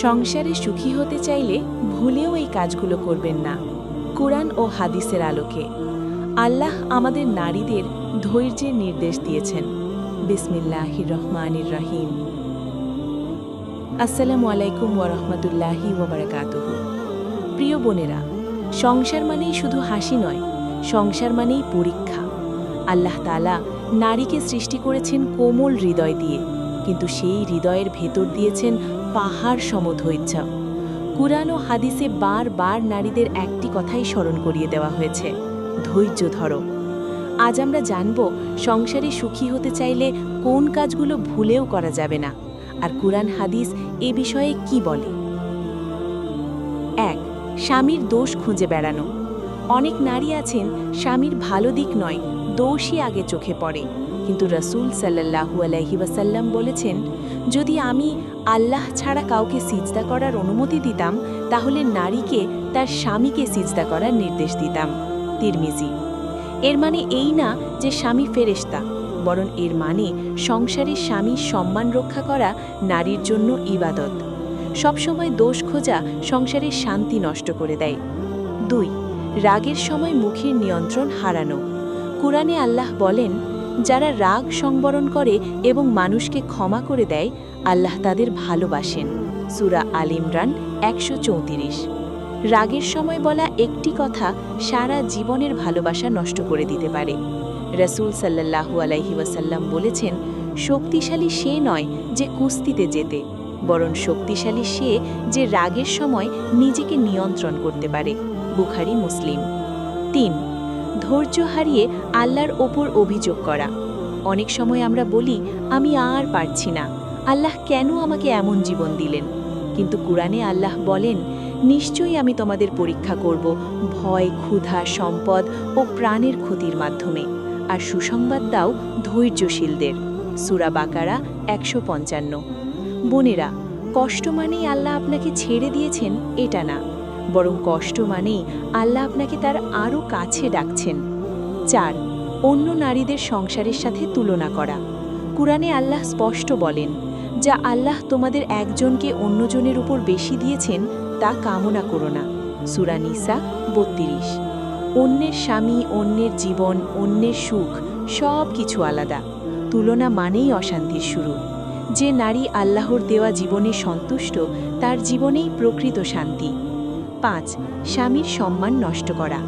সংসারে সুখী হতে চাইলে ভুলেও এই কাজগুলো করবেন না। কোরআন ও হাদিসের আলোকে। আল্লাহ আমাদের নারীদের ধৈর্যের নির্দেশ দিয়েছেন। বিসমিল্লাহির রহমানির রহিম। আসসালামু আলাইকুম ওরহমতুল্লাহি ওবরাকাতুহ প্রিয় বোনেরা, সংসার মানেই শুধু হাসি নয়, সংসার মানেই পরীক্ষা। আল্লাহ তালা নারীকে সৃষ্টি করেছেন কোমল হৃদয় দিয়ে, কিন্তু সেই হৃদয়ের ভেতর দিয়েছেন পাহাড় সমধৈর্য কুরআন ও হাদিসে বারবার নারীদের একটি কথাই স্মরণ করিয়ে দেওয়া হয়েছে, ধৈর্য ধরো। আজ আমরা জানব, সংসারে সুখী হতে চাইলে কোন কাজগুলো ভুলেও করা যাবে না, আর কুরআন হাদিস এ বিষয়ে কি বলে? এক, স্বামীর দোষ খুঁজে বেড়ানো। অনেক নারী আছেন, স্বামীর ভালো দিক নয়, দোষই আগে চোখে পড়ে। কিন্তু রসুল সাল্লাহু আলাইহি ওয়াসাল্লাম বলেছেন, যদি আমি আল্লাহ ছাড়া কাউকে সিজদা করার অনুমতি দিতাম, তাহলে নারীকে তার স্বামীকে সিজদা করার নির্দেশ দিতাম। তিরমিজি। এর মানে এই না যে স্বামী ফেরেশতা, বরং এর মানে সংসারের স্বামীর সম্মান রক্ষা করা নারীর জন্য ইবাদত। সবসময় দোষ খোঁজা সংসারের শান্তি নষ্ট করে দেয়। দুই, রাগের সময় মুখের নিয়ন্ত্রণ হারানো। কুরআনে আল্লাহ বলেন যারা রাগ সংবরণ করে এবং মানুষকে ক্ষমা করে দেয়, আল্লাহ তাদের ভালোবাসেন। সুরা আল ইমরান একশো চৌত্রিশ। রাগের সময় বলা একটি কথা সারা জীবনের ভালোবাসা নষ্ট করে দিতে পারে। রসুল সাল্লাহু আলাইহি ওয়াসাল্লাম বলেছেন, শক্তিশালী সে নয় যে কুস্তিতে যেতে বরং শক্তিশালী সে যে রাগের সময় নিজেকে নিয়ন্ত্রণ করতে পারে। বুখারি, মুসলিম। তিন ধৈর্য হারিয়ে আল্লাহর ওপর অভিযোগ করা। অনেক সময় আমরা বলি, আমি আর পারছি না। আল্লাহ কেন আমাকে এমন জীবন দিলেন? কিন্তু কুরআনে আল্লাহ বলেন, নিশ্চয়ই আমি তোমাদের পরীক্ষা করব ভয়, ক্ষুধা, সম্পদ ও প্রাণের ক্ষতির মাধ্যমে। আর সুসংবাদ দাও ধৈর্যশীলদের। সুরা বাকারা একশো পঞ্চান্ন। বোনেরা, কষ্ট মানেই আল্লাহ আপনাকে ছেড়ে দিয়েছেন, এটা না। বরং কষ্ট মানেই আল্লাহ আপনাকে তার আরও কাছে ডাকছেন। চার, অন্য নারীদের সংসারের সাথে তুলনা করা। কুরআনে আল্লাহ স্পষ্ট বলেন, যা আল্লাহ তোমাদের একজনকে অন্যজনের উপর বেশি দিয়েছেন, তা কামনা করো না। সুরা নিসা, বত্রিশ। অন্যের স্বামী, অন্যের জীবন, অন্যের সুখ, সব কিছু আলাদা। তুলনা মানেই অশান্তির শুরু। যে নারী আল্লাহর দেওয়া জীবনে সন্তুষ্ট, তার জীবনেই প্রকৃত শান্তি। পাঁচ, স্বামীর সম্মান নষ্ট করা।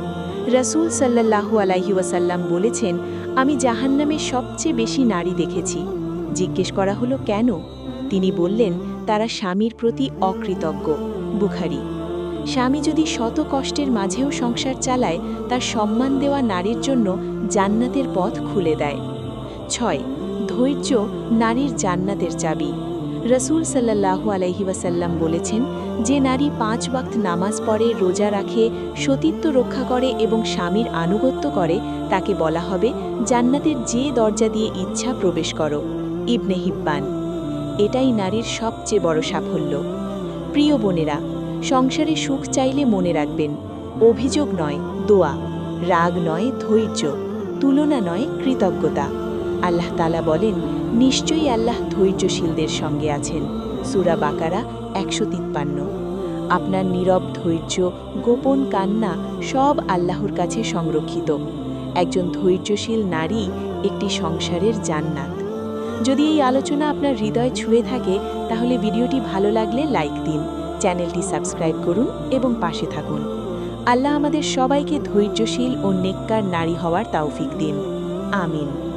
রসুল সাল্লাহু আলাইহি ওয়াসাল্লাম বলেছেন, আমি জাহান্নামে সবচেয়ে বেশি নারী দেখেছি। জিজ্ঞেস করা হলো, কেন? তিনি বললেন, তারা স্বামীর প্রতি অকৃতজ্ঞ। বুখারি। স্বামী যদি শত কষ্টের মাঝেও সংসার চালায়, তার সম্মান দেওয়া নারীর জন্য জান্নাতের পথ খুলে দেয়। ছয়, ধৈর্য নারীর জান্নাতের চাবি। রসুল সাল্লাহু আলাইহি ওয়াসাল্লাম বলেছেন, যে নারী পাঁচ ওয়াক্ত নামাজ পড়ে, রোজা রাখে, সতীত্ব রক্ষা করে এবং স্বামীর আনুগত্য করে, তাকে বলা হবে জান্নাতের যে দরজা দিয়ে ইচ্ছা প্রবেশ করো, ইবনে হিব্বান। এটাই নারীর সবচেয়ে বড় সাফল্য। প্রিয় বোনেরা, সংসারে সুখ চাইলে মনে রাখবেন, অভিযোগ নয়, দোয়া। রাগ নয়, ধৈর্য। তুলনা নয়, কৃতজ্ঞতা। আল্লাহ তালা বলেন নিশ্চয়ই আল্লাহ ধৈর্যশীলদের সঙ্গে আছেন। সুরা বাকারা একশো তিপ্পান্ন। আপনার নীরব ধৈর্য, গোপন কান্না সব আল্লাহর কাছে সংরক্ষিত। একজন ধৈর্যশীল নারী একটি সংসারের জান্নাত। যদি এই আলোচনা আপনার হৃদয় ছুঁয়ে থাকে, তাহলে ভিডিওটি ভালো লাগলে লাইক দিন, চ্যানেলটি সাবস্ক্রাইব করুন এবং পাশে থাকুন। আল্লাহ আমাদের সবাইকে ধৈর্যশীল ও নেককার নারী হওয়ার তাওফিক দিন। আমিন।